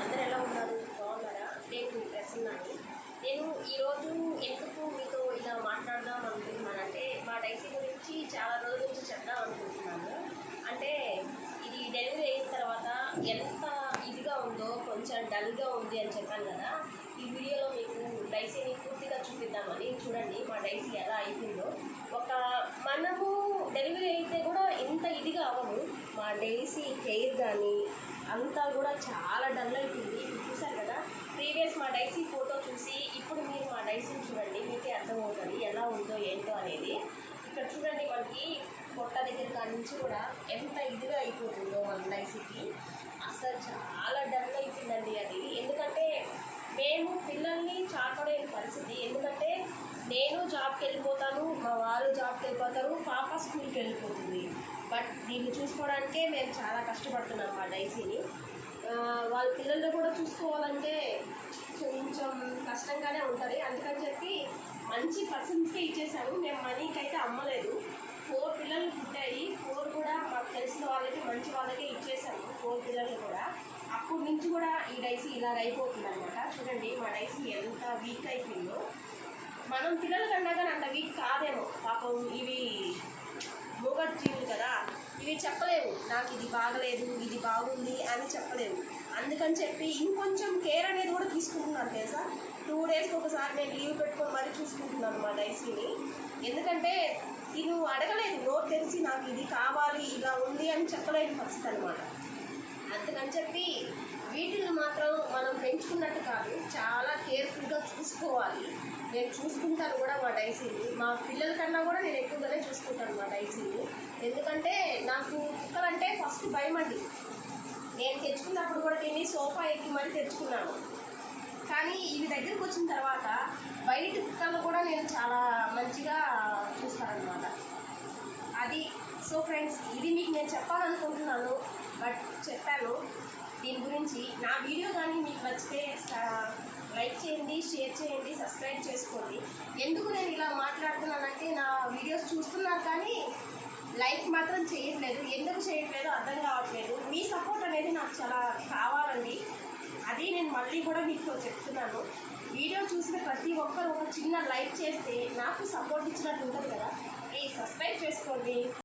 అందరు ఎలా ఉన్నారు బాగున్నారా నేను మీ నేను ఈరోజు ఎందుకు మీతో ఇలా మాట్లాడదాం అనుకుంటున్నానంటే మా డైసీ గురించి చాలా రోజుల నుంచి చెప్దాం అనుకుంటున్నాను అంటే ఇది డెలివరీ అయిన తర్వాత ఎంత ఇదిగా ఉందో కొంచెం డల్గా ఉంది అని చెప్పాను కదా ఈ వీడియోలో మీకు డైసీని పూర్తిగా చూపిద్దామని చూడండి. మా డైసీ ఎలా అయిపోయిందో. ఒక మనము డెలివరీ అయితే కూడా ఇంత ఇదిగా అవ్వము. మా డైసీ హెయిర్ కానీ అంతా కూడా చాలా డల్ అయిపోయింది. చూసారు కదా ప్రీవియస్ మా డైసీ ఫోటో చూసి ఇప్పుడు మీరు మా డైసీని చూడండి మీకే అర్థమవుతుంది ఎలా ఉందో ఏంటో అనేది. ఇక్కడ చూడండి మనకి పొట్ట దగ్గర కాడి నుంచి కూడా ఎంత ఇదిగా అయిపోతుందో మన డైసీకి. అసలు చాలా డల్ అయిపోయిందండి అది. ఎందుకంటే మేము పిల్లల్ని చాకలేని పరిస్థితి. ఎందుకంటే నేను జాబ్కి వెళ్ళిపోతాను మా వారు జాబ్కి వెళ్ళిపోతారు పాప స్కూల్కి వెళ్ళిపోతుంది. బట్ దీన్ని చూసుకోవడానికే మేము చాలా కష్టపడుతున్నాం మా డైసీని. వాళ్ళ పిల్లల్ని కూడా చూసుకోవాలంటే కొంచెం కష్టంగానే ఉంటుంది. అందుకని చెప్పి మంచి పర్సన్స్కే ఇచ్చేసాము మేము మనీకి అయితే అమ్మలేదు. ఫోర్ పిల్లలు పుట్టాయి. ఫోర్ కూడా మాకు తెలిసిన వాళ్ళకి మంచి వాళ్ళకే ఇచ్చేసాము ఫోర్ పిల్లలు కూడా. అప్పటి నుంచి కూడా ఈ డైసీ ఇలాగ అయిపోతుంది అనమాట చూడండి మా డైసీ ఎంత వీక్ అయిపోయిందో. మనం పిల్లల కన్నా కానీ అంత వీక్ కాదేమో. పాపం ఇవి మూగజీవులు కదా ఇవి చెప్పలేవు. నాకు ఇది బాగలేదు ఇది బాగుంది అని చెప్పలేవు. అందుకని చెప్పి ఇంకొంచెం కేర్ అనేది కూడా తీసుకుంటున్నాను తెలుసా? టూ డేస్కి ఒకసారి నేను లీవ్ పెట్టుకొని మరీ చూసుకుంటున్నాను మా డైసీని. ఎందుకంటే తిను అడగలేదు నోట్ తెలిసి నాకు ఇది కావాలి ఇలా ఉంది అని చెప్పలేదు ఫస్ట్ అనమాట అందుకని చెప్పి వీటిని మాత్రం మనం పెంచుకున్నట్టు కాదు చాలా కేర్ఫుల్గా చూసుకోవాలి. నేను చూసుకుంటాను కూడా మా డైసీని. మా పిల్లల కన్నా కూడా నేను ఎక్కువగానే చూసుకుంటాను మా డైసీని. ఎందుకంటే నాకు కుక్కలంటే ఫస్ట్ భయం అండి నేను తెచ్చుకున్నప్పుడు కూడా తిని సోఫా ఎక్కి మరీ తెచ్చుకున్నాను. కానీ ఇవి దగ్గరికి వచ్చిన తర్వాత బయట కుక్కలను కూడా నేను చాలా మంచిగా చూస్తానమాట అది సో ఫ్రెండ్స్ ఇది మీకు నేను చెప్పాలనుకుంటున్నాను బట్ చెప్పాను. దీని గురించి నా వీడియో కానీ మీకు నచ్చితే లైక్ చేయండి షేర్ చేయండి సబ్స్క్రైబ్ చేసుకోండి. ఎందుకు నేను ఇలా మాట్లాడుతున్నానంటే నా వీడియోస్ చూస్తున్నారు కానీ లైక్ మాత్రం చేయట్లేదు ఎందుకు చేయట్లేదు అర్థం కావట్లేదు. మీ సపోర్ట్ అనేది నాకు చాలా కావాలండి. అది నేను మళ్ళీ కూడా మీకు చెప్తున్నాను. వీడియో చూసిన ప్రతి ఒక్కరు ఒక చిన్న లైక్ చేస్తే నాకు సపోర్ట్ ఇచ్చినట్టు ఉంటుంది కదా. ప్లీజ్ సబ్స్క్రైబ్ చేసుకోండి.